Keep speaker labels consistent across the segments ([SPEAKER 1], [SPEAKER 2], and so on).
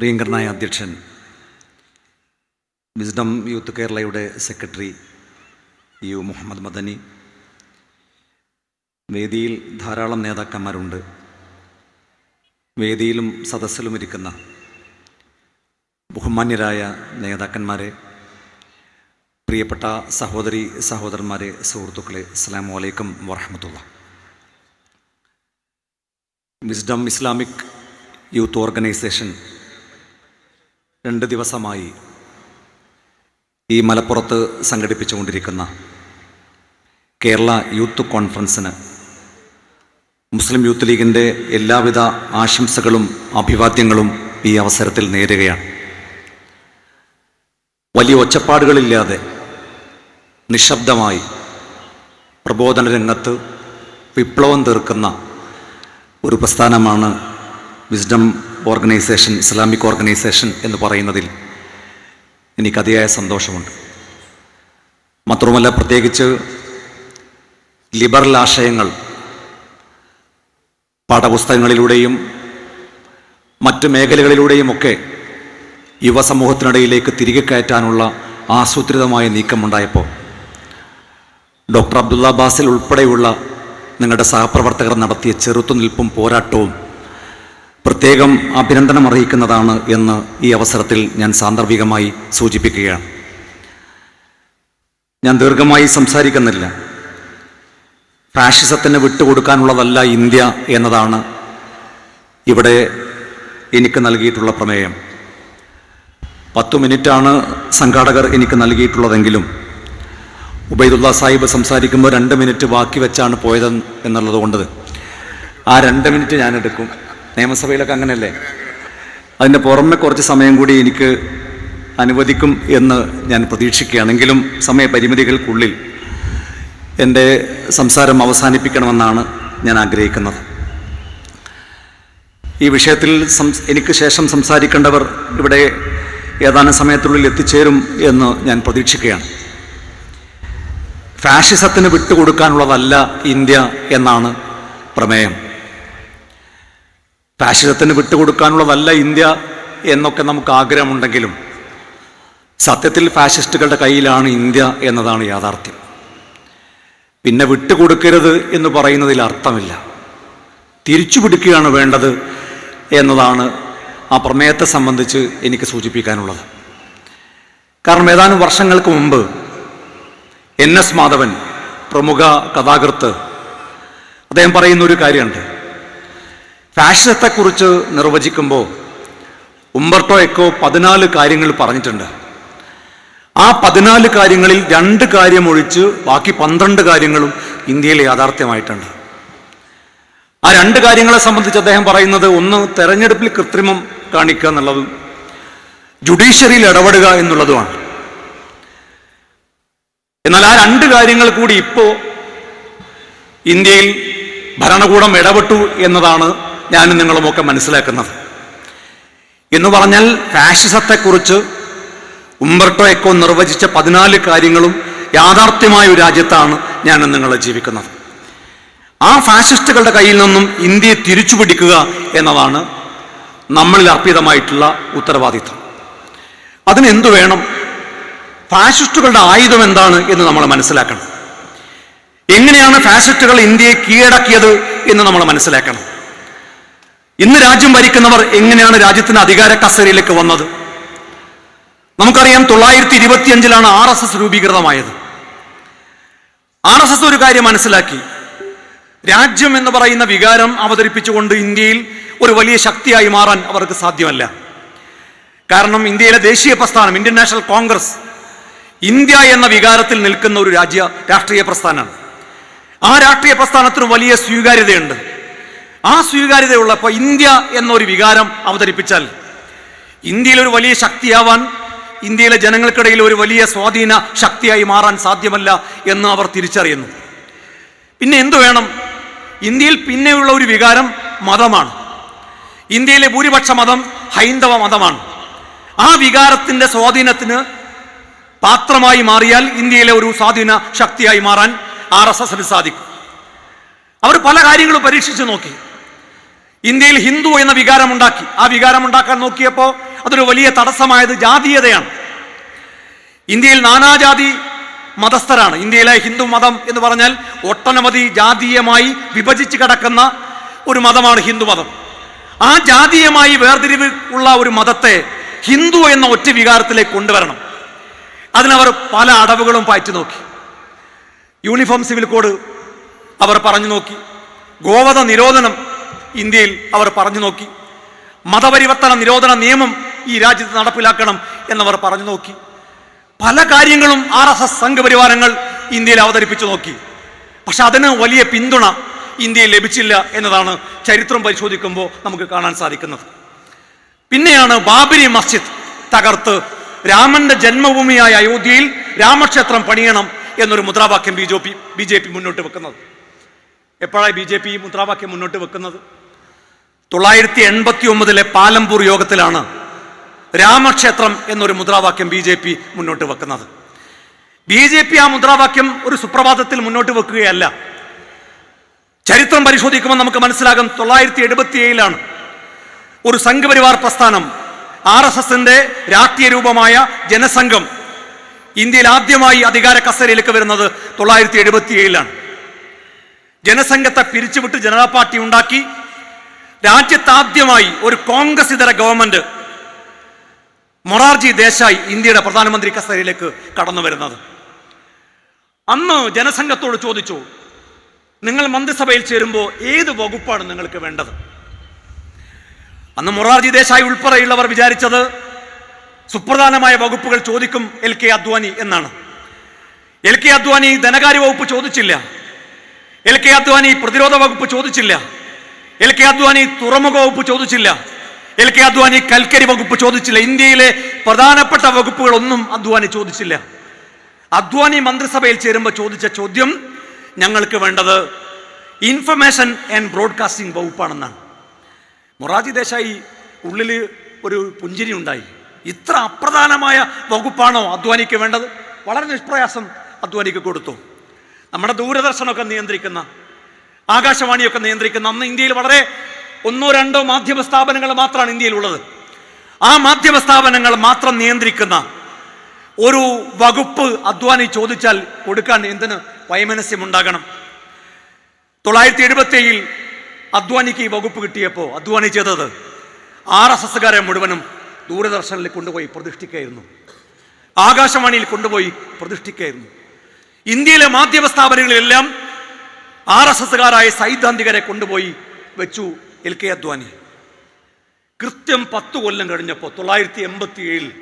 [SPEAKER 1] പ്രിയങ്കരനായ അധ്യക്ഷൻ wisdom youth കേരളയുടെ സെക്രട്ടറി യു മുഹമ്മദ് മദനി. വേദിയിൽ ധാരാളം നേതാക്കന്മാരുണ്ട്. വേദിയിലും സദസ്സിലും ഇരിക്കുന്ന ബഹുമാന്യരായ നേതാക്കന്മാരെ പ്രിയപ്പെട്ട സഹോദരി സഹോദരന്മാരെ സുഹൃത്തുക്കളെ അസ്സാം വലൈക്കും വറഹമത്തുള്ള വിസ്ഡം ഇസ്ലാമിക് യൂത്ത് ഓർഗനൈസേഷൻ രണ്ട് ദിവസമായി ഈ മലപ്പുറത്ത് സംഘടിപ്പിച്ചുകൊണ്ടിരിക്കുന്ന കേരള യൂത്ത് കോൺഫറൻസിന് മുസ്ലിം യൂത്ത് ലീഗിന്റെ എല്ലാവിധ ആശംസകളും അഭിവാദ്യങ്ങളും ഈ അവസരത്തിൽ നേരുകയാണ്. വലിയ ഒച്ചപ്പാടുകളില്ലാതെ നിശബ്ദമായി പ്രബോധന രംഗത്ത് വിപ്ലവം തീർക്കുന്ന ഒരു പ്രസ്ഥാനമാണ് വിസ്ഡം ഓർഗനൈസേഷൻ ഇസ്ലാമിക് ഓർഗനൈസേഷൻ എന്ന് പറയുന്നതിൽ എനിക്ക് അതിയായ സന്തോഷമുണ്ട്. മാത്രമല്ല പ്രത്യേകിച്ച് ലിബറൽ ആശയങ്ങൾ പാഠപുസ്തകങ്ങളിലൂടെയും മറ്റ് മേഖലകളിലൂടെയുമൊക്കെ യുവസമൂഹത്തിനിടയിലേക്ക് തിരികെ കയറ്റാനുള്ള ആസൂത്രിതമായ നീക്കമുണ്ടായപ്പോൾ ഡോക്ടർ അബ്ദുള്ള ബാസിൽ ഉൾപ്പെടെയുള്ള നിങ്ങളുടെ സഹപ്രവർത്തകർ നടത്തിയ ചെറുത്തുനിൽപ്പും പോരാട്ടവും പ്രത്യേകം അഭിനന്ദനം അറിയിക്കുന്നതാണ് എന്ന് ഈ അവസരത്തിൽ ഞാൻ സാന്ദർഭികമായി സൂചിപ്പിക്കുകയാണ്. ഞാൻ ദീർഘമായി സംസാരിക്കുന്നില്ല. ഫാഷിസത്തിന് വിട്ടുകൊടുക്കാനുള്ളതല്ല ഇന്ത്യ എന്നതാണ് ഇവിടെ എനിക്ക് നൽകിയിട്ടുള്ള പ്രമേയം. പത്തു മിനിറ്റാണ് സംഘാടകർ എനിക്ക് നൽകിയിട്ടുള്ളതെങ്കിലും ഉബൈദുള്ള സാഹിബ് സംസാരിക്കുമ്പോൾ രണ്ട് മിനിറ്റ് ബാക്കി വെച്ചാണ് പോയത് എന്നുള്ളത് കൊണ്ട് ആ രണ്ട് മിനിറ്റ് ഞാൻ എടുക്കും. നിയമസഭയിലൊക്കെ അങ്ങനെയല്ലേ? അതിന്റെ പുറമെ കുറച്ച് സമയം കൂടി എനിക്ക് അനുവദിക്കും എന്ന് ഞാൻ പ്രതീക്ഷിക്കുകയാണെങ്കിലും സമയപരിമിതികൾക്കുള്ളിൽ എന്റെ സംസാരം അവസാനിപ്പിക്കണമെന്നാണ് ഞാൻ ആഗ്രഹിക്കുന്നത്. ഈ വിഷയത്തിൽ എനിക്ക് ശേഷം സംസാരിക്കേണ്ടവർ ഇവിടെ ഏതാനും സമയത്തിനുള്ളിൽ എത്തിച്ചേരും എന്ന് ഞാൻ പ്രതീക്ഷിക്കുകയാണ്. ഫാഷിസത്തിന് വിട്ടുകൊടുക്കാനുള്ളതല്ല ഇന്ത്യ എന്നാണ് പ്രമേയം. ഫാഷിസത്തിന് വിട്ടുകൊടുക്കാനുള്ളതല്ല ഇന്ത്യ എന്നൊക്കെ നമുക്ക് ആഗ്രഹമുണ്ടെങ്കിലും സത്യത്തിൽ ഫാഷിസ്റ്റുകളുടെ കയ്യിലാണ് ഇന്ത്യ എന്നതാണ് യാഥാർത്ഥ്യം. പിന്നെ വിട്ടുകൊടുക്കരുത് എന്ന് പറയുന്നതിൽ അർത്ഥമില്ല. തിരിച്ചു പിടിക്കുകയാണ് വേണ്ടത് എന്നതാണ് ആ പ്രമേയത്തെ സംബന്ധിച്ച് എനിക്ക് സൂചിപ്പിക്കാനുള്ളത്. കാരണം ഏതാനും വർഷങ്ങൾക്ക് മുമ്പ് എൻ എസ് മാധവൻ പ്രമുഖ കഥാകൃത്ത് അദ്ദേഹം പറയുന്ന ഒരു കാര്യമുണ്ട്. ഫാഷിസത്തെക്കുറിച്ച് നിർവചിക്കുമ്പോൾ ഉംബർട്ടോ എക്കോ പതിനാല് കാര്യങ്ങൾ പറഞ്ഞിട്ടുണ്ട്. ആ പതിനാല് കാര്യങ്ങളിൽ രണ്ട് കാര്യം ഒഴിച്ച് ബാക്കി പന്ത്രണ്ട് കാര്യങ്ങളും ഇന്ത്യയിൽ യാഥാർത്ഥ്യമായിട്ടുണ്ട്. ആ രണ്ട് കാര്യങ്ങളെ സംബന്ധിച്ച് അദ്ദേഹം പറയുന്നത് ഒന്ന് തെരഞ്ഞെടുപ്പിൽ കൃത്രിമം കാണിക്കുക എന്നുള്ളതും ജുഡീഷ്യറിയിൽ ഇടപെടുക എന്നുള്ളതുമാണ്. എന്നാൽ ആ രണ്ട് കാര്യങ്ങൾ കൂടി ഇപ്പോ ഇന്ത്യയിൽ ഭരണകൂടം ഇടപെട്ടു എന്നതാണ് ഞാനും നിങ്ങളുമൊക്കെ മനസ്സിലാക്കുന്നത്. എന്ന് പറഞ്ഞാൽ ഫാഷിസത്തെക്കുറിച്ച് ഉംബർട്ടോ എക്കോ നിർവചിച്ച പതിനാല് കാര്യങ്ങളും യാഥാർത്ഥ്യമായ ഒരു രാജ്യത്താണ് ഞാനും നിങ്ങൾ ജീവിക്കുന്നത്. ആ ഫാഷിസ്റ്റുകളുടെ കയ്യിൽ നിന്നും ഇന്ത്യയെ തിരിച്ചു പിടിക്കുക എന്നതാണ് നമ്മളിൽ അർപ്പിതമായിട്ടുള്ള ഉത്തരവാദിത്വം. അതിന് എന്തു വേണം? ഫാഷിസ്റ്റുകളുടെ ആയുധം എന്താണ് എന്ന് നമ്മൾ മനസ്സിലാക്കണം. എങ്ങനെയാണ് ഫാഷിസ്റ്റുകൾ ഇന്ത്യയെ കീഴടക്കിയത് എന്ന് നമ്മൾ മനസ്സിലാക്കണം. ഇന്ന് രാജ്യം ഭരിക്കുന്നവർ എങ്ങനെയാണ് രാജ്യത്തിന്റെ അധികാര കസേരയിലേക്ക് വന്നത്? നമുക്കറിയാം തൊള്ളായിരത്തി ഇരുപത്തിയഞ്ചിലാണ് ആർ എസ് എസ് രൂപീകൃതമായത്. ആർ എസ് എസ് ഒരു കാര്യം മനസ്സിലാക്കി. രാജ്യം എന്ന് പറയുന്ന വികാരം അവതരിപ്പിച്ചുകൊണ്ട് ഇന്ത്യയിൽ ഒരു വലിയ ശക്തിയായി മാറാൻ അവർക്ക് സാധ്യമല്ല. കാരണം ഇന്ത്യയിലെ ദേശീയ പ്രസ്ഥാനം ഇന്ത്യൻ നാഷണൽ കോൺഗ്രസ് ഇന്ത്യ എന്ന വികാരത്തിൽ നിൽക്കുന്ന ഒരു രാജ്യ രാഷ്ട്രീയ പ്രസ്ഥാനമാണ്. ആ രാഷ്ട്രീയ പ്രസ്ഥാനത്തിന് വലിയ സ്വീകാര്യതയുണ്ട്. ആ സ്വീകാര്യതയുള്ളപ്പോൾ ഇന്ത്യ എന്നൊരു വികാരം അവതരിപ്പിച്ചാൽ ഇന്ത്യയിൽ ഒരു വലിയ ശക്തിയാവാൻ ഇന്ത്യയിലെ ജനങ്ങൾക്കിടയിൽ ഒരു വലിയ സ്വാധീന ശക്തിയായി മാറാൻ സാധ്യമല്ല എന്ന് അവർ തിരിച്ചറിയുന്നു. പിന്നെ എന്തു വേണം? ഇന്ത്യയിൽ പിന്നെയുള്ള ഒരു വികാരം മതമാണ്. ഇന്ത്യയിലെ ഭൂരിപക്ഷ മതം ഹൈന്ദവ മതമാണ്. ആ വികാരത്തിന്റെ സ്വാധീനത്തിന് പാത്രമായി മാറിയാൽ ഇന്ത്യയിലെ ഒരു സ്വാധീന ശക്തിയായി മാറാൻ ആർ എസ് എസിന് സാധിക്കും. അവർ പല കാര്യങ്ങളും പരീക്ഷിച്ചു നോക്കി. ഇന്ത്യയിൽ ഹിന്ദു എന്ന വികാരമുണ്ടാക്കി. ആ വികാരമുണ്ടാക്കാൻ നോക്കിയപ്പോൾ അതൊരു വലിയ തടസ്സമായത് ജാതീയതയാണ്. ഇന്ത്യയിൽ നാനാജാതി മതസ്ഥരാണ്. ഇന്ത്യയിലെ ഹിന്ദു മതം എന്ന് പറഞ്ഞാൽ ഒട്ടനവധി ജാതീയമായി വിഭജിച്ച് കിടക്കുന്ന ഒരു മതമാണ് ഹിന്ദു മതം. ആ ജാതീയമായി വേർതിരിവ് ഉള്ള ഒരു മതത്തെ ഹിന്ദു എന്ന ഒറ്റ വികാരത്തിലേക്ക് കൊണ്ടുവരണം. അതിനവർ പല അടവുകളും പാറ്റി നോക്കി. യൂണിഫോം സിവിൽ കോഡ് അവർ പറഞ്ഞു നോക്കി. ഗോവധ നിരോധനം ഇന്ത്യയിൽ അവർ പറഞ്ഞു നോക്കി. മതപരിവർത്തന നിരോധന നിയമം ഈ രാജ്യത്ത് നടപ്പിലാക്കണം എന്നവർ പറഞ്ഞു നോക്കി. പല കാര്യങ്ങളും ആർ എസ് എസ് സംഘപരിവാരങ്ങൾ ഇന്ത്യയിൽ അവതരിപ്പിച്ചു നോക്കി. പക്ഷെ അതിന് വലിയ പിന്തുണ ഇന്ത്യയിൽ ലഭിച്ചില്ല എന്നതാണ് ചരിത്രം പരിശോധിക്കുമ്പോൾ നമുക്ക് കാണാൻ സാധിക്കുന്നത്. പിന്നെയാണ് ബാബരി മസ്ജിദ് തകർത്ത്. രാമന്റെ ജന്മഭൂമിയായ അയോധ്യയിൽ രാമക്ഷേത്രം പണിയണം എന്നൊരു മുദ്രാവാക്യം B J P B J P മുന്നോട്ട് വെക്കുന്നത്. എപ്പോഴാണ് ബി ജെ പി ഈ മുദ്രാവാക്യം മുന്നോട്ട് വെക്കുന്നത്? തൊള്ളായിരത്തി എൺപത്തി ഒമ്പതിലെ പാലംപൂർ യോഗത്തിലാണ് രാമക്ഷേത്രം എന്നൊരു മുദ്രാവാക്യം ബി ജെ പി മുന്നോട്ട് വെക്കുന്നത്. ബി ജെ പി ആ മുദ്രാവാക്യം ഒരു സുപ്രഭാതത്തിൽ മുന്നോട്ട് വെക്കുകയല്ല. ചരിത്രം പരിശോധിക്കുമ്പോൾ നമുക്ക് മനസ്സിലാകും തൊള്ളായിരത്തി എഴുപത്തി ഏഴിലാണ് ഒരു സംഘപരിവാർ പ്രസ്ഥാനം ആർ എസ് എസിന്റെ രാഷ്ട്രീയ രൂപമായ ജനസംഘം ഇന്ത്യയിൽ ആദ്യമായി അധികാര കസേരയിലേക്ക് വരുന്നത് തൊള്ളായിരത്തി എഴുപത്തി ഏഴിലാണ് ജനസംഘത്തെ പിരിച്ചുവിട്ട് ജനതാ പാർട്ടി ഉണ്ടാക്കി രാജ്യത്ത് ആദ്യമായി ഒരു കോൺഗ്രസ് ഇതര ഗവൺമെന്റ് മൊറാർജി ദേശായി ഇന്ത്യയുടെ പ്രധാനമന്ത്രി കസേരയിലേക്ക് കടന്നു വരുന്നത്. അന്ന് ജനസംഘത്തോട് ചോദിച്ചു നിങ്ങൾ മന്ത്രിസഭയിൽ ചേരുമ്പോൾ ഏത് വകുപ്പാണ് നിങ്ങൾക്ക് വേണ്ടത്? അന്ന് മൊറാർജി ദേശായി ഉൾപ്പെടെയുള്ളവർ വിചാരിച്ചത് സുപ്രധാനമായ വകുപ്പുകൾ ചോദിക്കും എൽ കെ അദ്വാനി എന്നാണ്. എൽ കെ അദ്വാനി ധനകാര്യ വകുപ്പ് ചോദിച്ചില്ല. എൽ കെ അദ്വാനി പ്രതിരോധ വകുപ്പ് ചോദിച്ചില്ല. എൽ കെ അദ്വാനി തുറമുഖ വകുപ്പ് ചോദിച്ചില്ല. എൽ കെ അദ്വാനി കൽക്കരി വകുപ്പ് ചോദിച്ചില്ല. ഇന്ത്യയിലെ പ്രധാനപ്പെട്ട വകുപ്പുകളൊന്നും അദ്വാനി ചോദിച്ചില്ല. അദ്വാനി മന്ത്രിസഭയിൽ ചേരുമ്പോൾ ചോദിച്ച ചോദ്യം ഞങ്ങൾക്ക് വേണ്ടത് ഇൻഫർമേഷൻ ആൻഡ് ബ്രോഡ്കാസ്റ്റിംഗ് വകുപ്പാണെന്നാണ്. മൊറാജി ദേശായി ഉള്ളിൽ ഒരു പുഞ്ചിരി ഉണ്ടായി. ഇത്ര അപ്രധാനമായ വകുപ്പാണോ അദ്വാനിക്ക് വേണ്ടത്? വളരെ നിഷ്പ്രയാസം അദ്വാനിക്ക് കൊടുത്തു. നമ്മുടെ ദൂരദർശനമൊക്കെ നിയന്ത്രിക്കുന്ന ആകാശവാണിയൊക്കെ നിയന്ത്രിക്കുന്ന അന്ന് ഇന്ത്യയിൽ വളരെ ഒന്നോ രണ്ടോ മാധ്യമ സ്ഥാപനങ്ങൾ മാത്രമാണ് ഇന്ത്യയിലുള്ളത്. ആ മാധ്യമ സ്ഥാപനങ്ങൾ മാത്രം നിയന്ത്രിക്കുന്ന ഒരു വകുപ്പ് അദ്വാനി ചോദിച്ചാൽ കൊടുക്കാൻ എന്തിന് വൈമനസ്യമുണ്ടാകണം. തൊള്ളായിരത്തി എഴുപത്തി ഏഴിൽ അദ്വാനിക്ക് ഈ വകുപ്പ് കിട്ടിയപ്പോൾ അദ്വാനി ചെയ്തത് ആർ എസ് എസ്സുകാരെ മുഴുവനും ദൂരദർശനിൽ കൊണ്ടുപോയി പ്രതിഷ്ഠിക്കായിരുന്നു ആകാശവാണിയിൽ കൊണ്ടുപോയി പ്രതിഷ്ഠിക്കായിരുന്നു ഇന്ത്യയിലെ മാധ്യമ സ്ഥാപനങ്ങളിലെല്ലാം ആർ എസ് എസ്സുകാരായ സൈദ്ധാന്തികരെ കൊണ്ടുപോയി വെച്ചു എൽ കെ അദ്വാനി. കൃത്യം പത്ത് കൊല്ലം കഴിഞ്ഞപ്പോൾ തൊള്ളായിരത്തി എൺപത്തി ഏഴിൽ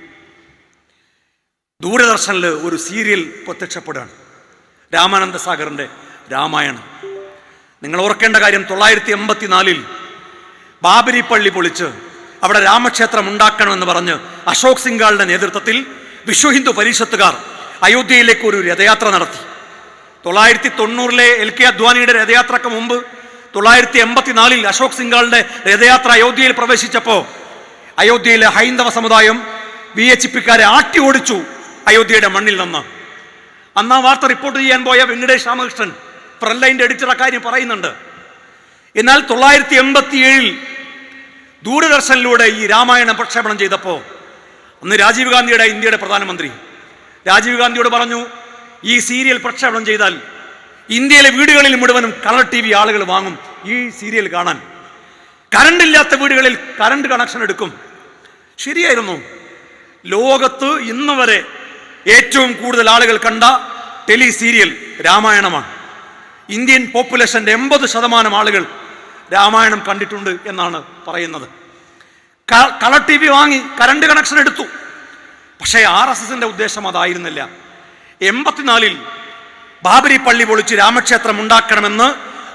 [SPEAKER 1] ദൂരദർശനിൽ ഒരു സീരിയൽ പ്രത്യക്ഷപ്പെടുകയാണ്. രാമാനന്ദ സാഗറിന്റെ രാമായണം. നിങ്ങൾ ഓർക്കേണ്ട കാര്യം തൊള്ളായിരത്തി എൺപത്തി നാലിൽ ബാബരി പള്ളി പൊളിച്ച് അവിടെ രാമക്ഷേത്രം ഉണ്ടാക്കണമെന്ന് പറഞ്ഞ് അശോക് സിംഗാളിന്റെ നേതൃത്വത്തിൽ വിശ്വഹിന്ദു പരിഷത്തുകാർ അയോധ്യയിലേക്ക് ഒരു രഥയാത്ര നടത്തി. തൊള്ളായിരത്തി തൊണ്ണൂറിലെ എൽ കെ അദ്വാനിയുടെ രഥയാത്രക്ക് മുമ്പ് തൊള്ളായിരത്തി എൺപത്തിനാലിൽ അശോക് സിംഗാളിന്റെ രഥയാത്ര അയോധ്യയിൽ പ്രവേശിച്ചപ്പോൾ അയോധ്യയിലെ ഹൈന്ദവ സമുദായം വി എച്ച് പിക്കാരെ ആട്ടി ഓടിച്ചു അയോധ്യയുടെ മണ്ണിൽ നിന്ന്. അന്ന് ആ വാർത്ത റിപ്പോർട്ട് ചെയ്യാൻ പോയ വെങ്കടേഷ് രാമകൃഷ്ണൻ ഫ്രണ്ട്ലൈന്റെ എഡിറ്റർ അക്കാര്യം പറയുന്നുണ്ട്. എന്നാൽ തൊള്ളായിരത്തി എൺപത്തിയേഴിൽ ദൂരദർശനിലൂടെ ഈ രാമായണം പ്രക്ഷേപണം ചെയ്തപ്പോൾ അന്ന് രാജീവ് ഗാന്ധിയുടെ ഇന്ത്യയുടെ പ്രധാനമന്ത്രി. രാജീവ് ഗാന്ധിയോട് പറഞ്ഞു ഈ സീരിയൽ പ്രക്ഷേപണം ചെയ്താൽ ഇന്ത്യയിലെ വീടുകളിൽ മുഴുവനും കളർ ടി വി ആളുകൾ വാങ്ങും ഈ സീരിയൽ കാണാൻ. കറണ്ട് ഇല്ലാത്ത വീടുകളിൽ കറണ്ട് കണക്ഷൻ എടുക്കും. ശരിയായിരുന്നു. ലോകത്ത് ഇന്ന് വരെ ഏറ്റവും കൂടുതൽ ആളുകൾ കണ്ട ടെലി സീരിയൽ രാമായണമാണ്. ഇന്ത്യൻ പോപ്പുലേഷന്റെ എൺപത് ശതമാനം ആളുകൾ രാമായണം കണ്ടിട്ടുണ്ട് എന്നാണ് പറയുന്നത്. കളർ ടി വി വാങ്ങി കറണ്ട് കണക്ഷൻ എടുത്തു. പക്ഷേ ആർ എസ് എസിന്റെ ഉദ്ദേശം അതായിരുന്നില്ല. എൺപത്തിനാലിൽ ബാബരി പള്ളി പൊളിച്ച് രാമക്ഷേത്രം ഉണ്ടാക്കണമെന്ന്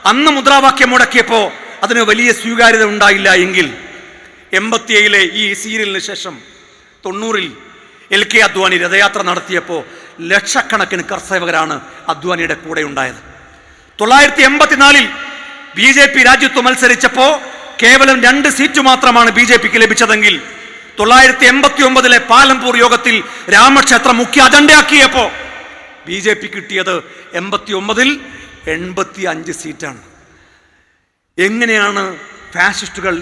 [SPEAKER 1] അന്ന് മുദ്രാവാക്യം മുടക്കിയപ്പോൾ അതിന് വലിയ സ്വീകാര്യത ഉണ്ടായില്ല എങ്കിൽ എൺപത്തിയേഴിലെ ഈ സീരിയലിന് ശേഷം തൊണ്ണൂറിൽ എൽ കെ അദ്വാനി രഥയാത്ര നടത്തിയപ്പോൾ ലക്ഷക്കണക്കിന് കർഷകരാണ് അദ്വാനിയുടെ കൂടെ ഉണ്ടായത്. തൊള്ളായിരത്തി എൺപത്തിനാലിൽ ബി ജെ പി രാജ്യത്ത് മത്സരിച്ചപ്പോൾ കേവലം രണ്ട് സീറ്റ് മാത്രമാണ് ബി ജെ പിക്ക് ലഭിച്ചതെങ്കിൽ തൊള്ളായിരത്തി എൺപത്തി ഒമ്പതിലെ പാലംപൂർ യോഗത്തിൽ രാമക്ഷേത്രം മുഖ്യ അജണ്ടയാക്കിയപ്പോൾ ബി ജെ പി കിട്ടിയത് എൺപത്തി ഒമ്പതിൽ എൺപത്തി അഞ്ച് സീറ്റാണ്. എങ്ങനെയാണ് ഫാസിസ്റ്റുകൾ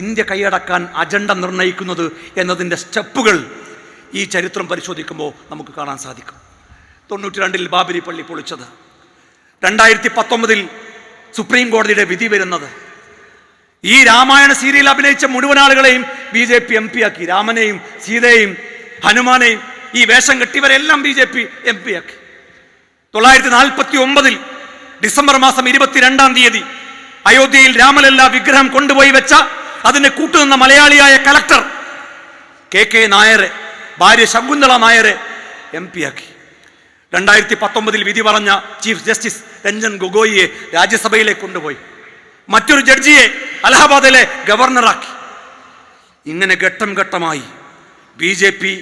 [SPEAKER 1] ഇന്ത്യ കൈയടക്കാൻ അജണ്ട നിർണയിക്കുന്നത് എന്നതിന്റെ സ്റ്റെപ്പുകൾ ഈ ചരിത്രം പരിശോധിക്കുമ്പോൾ നമുക്ക് കാണാൻ സാധിക്കും. തൊണ്ണൂറ്റി രണ്ടിൽ ബാബരി പള്ളി പൊളിച്ചത്. രണ്ടായിരത്തി പത്തൊമ്പതിൽ സുപ്രീം കോടതിയുടെ വിധി വരുന്നത്. ഈ രാമായണ സീരിയൽ അഭിനയിച്ച മുഴുവൻ ആളുകളെയും B J P M P ആക്കി. രാമനെയും സീതയെയും ഹനുമാനെയും ഈ വേഷം കെട്ടിയവരെല്ലാം B J P M P ആക്കി. തൊള്ളായിരത്തി നാൽപ്പത്തി ഒമ്പതിൽ ഡിസംബർ മാസം ഇരുപത്തിരണ്ടാം തീയതി അയോധ്യയിൽ രാമലല്ല വിഗ്രഹം കൊണ്ടുപോയി വെച്ച അതിനെ കൂട്ടുനിന്ന മലയാളിയായ കലക്ടർ കെ കെ നായരെ ഭാര്യ ശകുന്തള നായരെ എം പി ആക്കി രണ്ടായിരത്തി പത്തൊമ്പതിൽ വിധി പറഞ്ഞ ചീഫ് ജസ്റ്റിസ് രഞ്ജൻ ഗൊഗോയിയെ രാജ്യസഭയിലേക്ക് കൊണ്ടുപോയി. മറ്റൊരു ജഡ്ജിയെ അലഹബാദിലെ ഗവർണറാക്കി. ഇങ്ങനെ ഘട്ടം ഘട്ടമായി ബി ജെ പി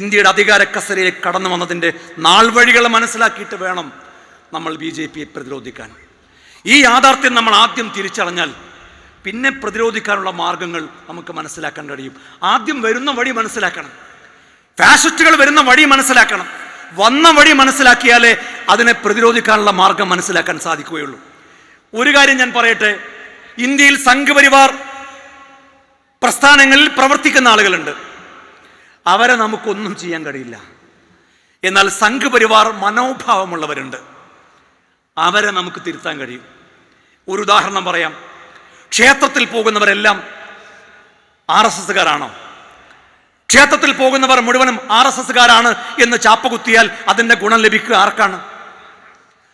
[SPEAKER 1] ഇന്ത്യയുടെ അധികാര കസരയിലേക്ക് കടന്നു വന്നതിന്റെ നാൾവഴികൾ മനസ്സിലാക്കിയിട്ട് വേണം നമ്മൾ ബി ജെ പിയെ പ്രതിരോധിക്കാൻ. ഈ യാഥാർത്ഥ്യം നമ്മൾ ആദ്യം തിരിച്ചറിഞ്ഞാൽ പിന്നെ പ്രതിരോധിക്കാനുള്ള മാർഗങ്ങൾ നമുക്ക് മനസ്സിലാക്കാൻ കഴിയും. ആദ്യം വരുന്ന വഴി മനസ്സിലാക്കണം. ഫാസിസ്റ്റുകൾ വരുന്ന വഴി മനസ്സിലാക്കണം. വന്ന വഴി മനസ്സിലാക്കിയാലേ അതിനെ പ്രതിരോധിക്കാനുള്ള മാർഗം മനസ്സിലാക്കാൻ സാധിക്കുകയുള്ളൂ. ഒരു കാര്യം ഞാൻ പറയട്ടെ. ഇന്ത്യയിൽ സംഘപരിവാർ പ്രസ്ഥാനങ്ങളിൽ പ്രവർത്തിക്കുന്ന ആളുകളുണ്ട്. അവരെ നമുക്കൊന്നും ചെയ്യാൻ കഴിയില്ല. എന്നാൽ സംഘപരിവാർ മനോഭാവമുള്ളവരുണ്ട്. അവരെ നമുക്ക് തിരുത്താൻ കഴിയും. ഒരു ഉദാഹരണം പറയാം. ക്ഷേത്രത്തിൽ പോകുന്നവരെല്ലാം ആർ എസ് എസ്സുകാരാണോ? ക്ഷേത്രത്തിൽ പോകുന്നവർ മുഴുവനും ആർ എസ് എസ്സുകാരാണ് എന്ന് ചാപ്പ കുത്തിയാൽ അതിന്റെ ഗുണം ലഭിക്കുക ആർക്കാണ്?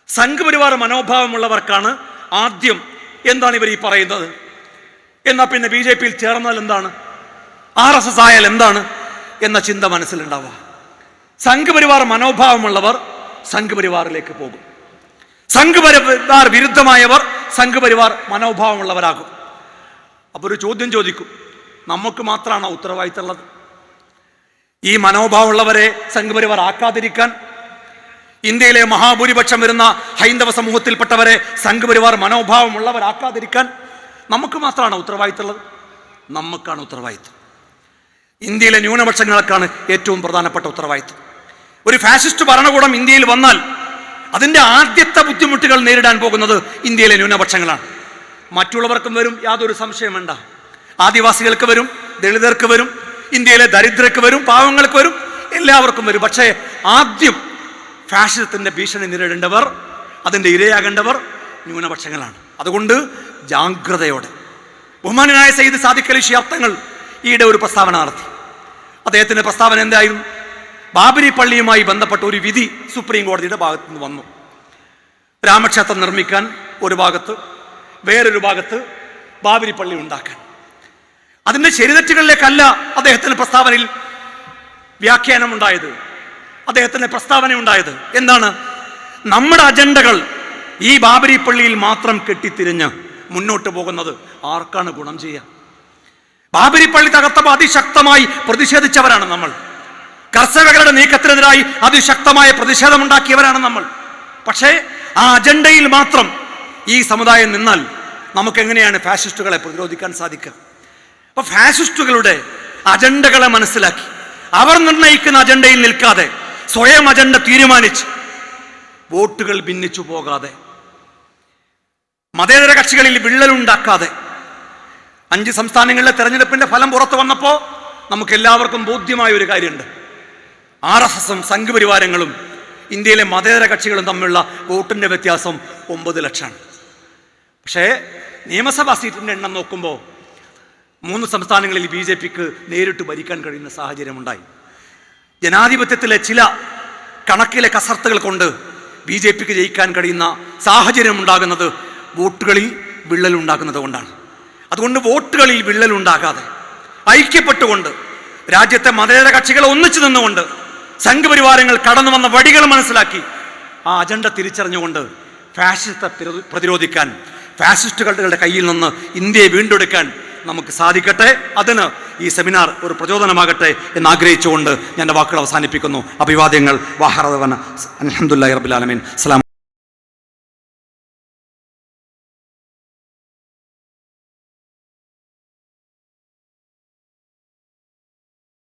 [SPEAKER 1] സംഘപരിവാർ മനോഭാവമുള്ളവർക്കാണ് ആദ്യം എന്താണ് ഇവർ ഈ പറയുന്നത്? എന്നാൽ പിന്നെ ബി ജെ പിയിൽ ചേർന്നാൽ എന്താണ്? ആർ എസ് എസ് ആയാൽ എന്താണ്? എന്ന ചിന്ത മനസ്സിലുണ്ടാവുക സംഘപരിവാർ മനോഭാവമുള്ളവർ സംഘപരിവാറിലേക്ക് പോകും. സംഘപരിവാർ വിരുദ്ധമായവർ സംഘപരിവാർ മനോഭാവമുള്ളവരാകും. അപ്പോൾ ഒരു ചോദ്യം ചോദിക്കും. നമുക്ക് മാത്രമാണോ ഉത്തരവാദിത്തമുള്ളത് ഈ മനോഭാവമുള്ളവരെ സംഘപരിവാർ ആക്കാതിരിക്കാൻ ഇന്ത്യയിലെ മഹാഭൂരിപക്ഷം വരുന്ന ഹൈന്ദവ സമൂഹത്തിൽപ്പെട്ടവരെ സംഘപരിവാർ മനോഭാവമുള്ളവരാക്കാതിരിക്കാൻ നമുക്ക് മാത്രമാണ് ഉത്തരവാദിത്തമുള്ളത് നമുക്കാണ് ഉത്തരവാദിത്തം. ഇന്ത്യയിലെ ന്യൂനപക്ഷങ്ങൾക്കാണ് ഏറ്റവും പ്രധാനപ്പെട്ട ഉത്തരവാദിത്വം. ഒരു ഫാസിസ്റ്റ് ഭരണകൂടം ഇന്ത്യയിൽ വന്നാൽ അതിന്റെ ആദ്യത്തെ ബുദ്ധിമുട്ടുകൾ നേരിടാൻ പോകുന്നത് ഇന്ത്യയിലെ ന്യൂനപക്ഷങ്ങളാണ്. മറ്റുള്ളവർക്കും വരും യാതൊരു സംശയം വേണ്ട. ആദിവാസികൾക്ക് വരും ദളിതർക്ക് വരും ഇന്ത്യയിലെ ദരിദ്രർക്ക് വരും പാവങ്ങൾക്ക് വരും എല്ലാവർക്കും വരും. പക്ഷേ ആദ്യം ഫാഷിസത്തിന്റെ ഭീഷണി നേരിടേണ്ടവർ അതിന്റെ ഇരയാകേണ്ടവർ ന്യൂനപക്ഷങ്ങളാണ്. അതുകൊണ്ട് ജാഗ്രതയോടെ ബഹുമാനായ സയ്യിദ് സാദിഖ് ശിയാബ്ദങ്ങൾ ഈയിടെ ഒരു പ്രസ്താവന നടത്തി. അദ്ദേഹത്തിന്റെ പ്രസ്താവന എന്തായിരുന്നു? ബാബരി പള്ളിയുമായി ബന്ധപ്പെട്ട ഒരു വിധി സുപ്രീം കോടതിയുടെ ഭാഗത്തു നിന്ന് വന്നു. രാമക്ഷേത്രം നിർമ്മിക്കാൻ ഒരു ഭാഗത്ത് വേറൊരു ഭാഗത്ത് ബാബരി പള്ളി ഉണ്ടാക്കാൻ. അതിന്റെ ശരിതെറ്റുകളിലേക്കല്ല അദ്ദേഹത്തിന്റെ പ്രസ്താവനയിൽ വ്യാഖ്യാനം ഉണ്ടായത്. അദ്ദേഹത്തിന്റെ പ്രസ്താവന ഉണ്ടായത്. എന്താണ്? നമ്മുടെ അജണ്ടകൾ ഈ ബാബരി പള്ളിയിൽ മാത്രം കെട്ടിത്തിരിഞ്ഞ് മുന്നോട്ട് പോകുന്നത് ആർക്കാണ് ഗുണം ചെയ്യുക ബാബരി പള്ളി തകർത്തപ്പോൾ അതിശക്തമായി പ്രതിഷേധിച്ചവരാണ് നമ്മൾ. കർഷകരുടെ നീക്കത്തിനെതിരായി അതിശക്തമായ പ്രതിഷേധമുണ്ടാക്കിയവരാണ് നമ്മൾ. പക്ഷേ ആ അജണ്ടയിൽ മാത്രം ഈ സമുദായം നിന്നാൽ നമുക്ക് എങ്ങനെയാണ് ഫാസിസ്റ്റുകളെ പ്രതിരോധിക്കാൻ സാധിക്കുക? അപ്പൊ ഫാസിസ്റ്റുകളുടെ അജണ്ടകളെ മനസ്സിലാക്കി. അവർ നിർണയിക്കുന്ന അജണ്ടയിൽ നിൽക്കാതെ സ്വയം അജണ്ട തീരുമാനിച്ച് വോട്ടുകൾ ഭിന്നിച്ചു പോകാതെ മതേതര കക്ഷികളിൽ വിള്ളലുണ്ടാക്കാതെ അഞ്ച് സംസ്ഥാനങ്ങളിലെ തെരഞ്ഞെടുപ്പിന്റെ ഫലം പുറത്തു വന്നപ്പോൾ നമുക്ക് എല്ലാവർക്കും ബോധ്യമായ ഒരു കാര്യമുണ്ട്. ആർ എസ് എസും സംഘപരിവാരങ്ങളും ഇന്ത്യയിലെ മതേതര കക്ഷികളും തമ്മിലുള്ള വോട്ടിന്റെ വ്യത്യാസം ഒമ്പത് ലക്ഷമാണ്. പക്ഷേ നിയമസഭാ സീറ്റിന്റെ എണ്ണം നോക്കുമ്പോൾ മൂന്ന് സംസ്ഥാനങ്ങളിൽ ബി ജെ പിക്ക് നേരിട്ട് ഭരിക്കാൻ കഴിയുന്ന സാഹചര്യമുണ്ടായി. ജനാധിപത്യത്തിലെ ചില കണക്കിലെ കസർത്തുകൾ കൊണ്ട് ബി ജെ പിക്ക് ജയിക്കാൻ കഴിയുന്ന സാഹചര്യം ഉണ്ടാകുന്നത് വോട്ടുകളിൽ വിള്ളലുണ്ടാകുന്നത് കൊണ്ടാണ്. അതുകൊണ്ട് വോട്ടുകളിൽ വിള്ളലുണ്ടാകാതെ ഐക്യപ്പെട്ടുകൊണ്ട് രാജ്യത്തെ മതേതര കക്ഷികളെ ഒന്നിച്ചു നിന്നുകൊണ്ട് സംഘപരിവാരങ്ങൾ കടന്നു വന്ന വടികൾ മനസ്സിലാക്കി ആ അജണ്ട തിരിച്ചറിഞ്ഞുകൊണ്ട് ഫാഷിസത്തെ പ്രതിരോധിക്കാൻ ഫാസിസ്റ്റുകളുടെ കയ്യിൽ നിന്ന് ഇന്ത്യയെ വീണ്ടെടുക്കാൻ നമുക്ക് സാധിക്കട്ടെ. അതിന് ഈ സെമിനാർ ഒരു പ്രചോദനമാകട്ടെ എന്ന് ആഗ്രഹിച്ചുകൊണ്ട് ഞാൻ വാക്കുകൾ അവസാനിപ്പിക്കുന്നു. അഭിവാദ്യങ്ങൾ. വാഹറവന അലഹമുല്ലാ റബുലാലമീൻ അസ്ലാം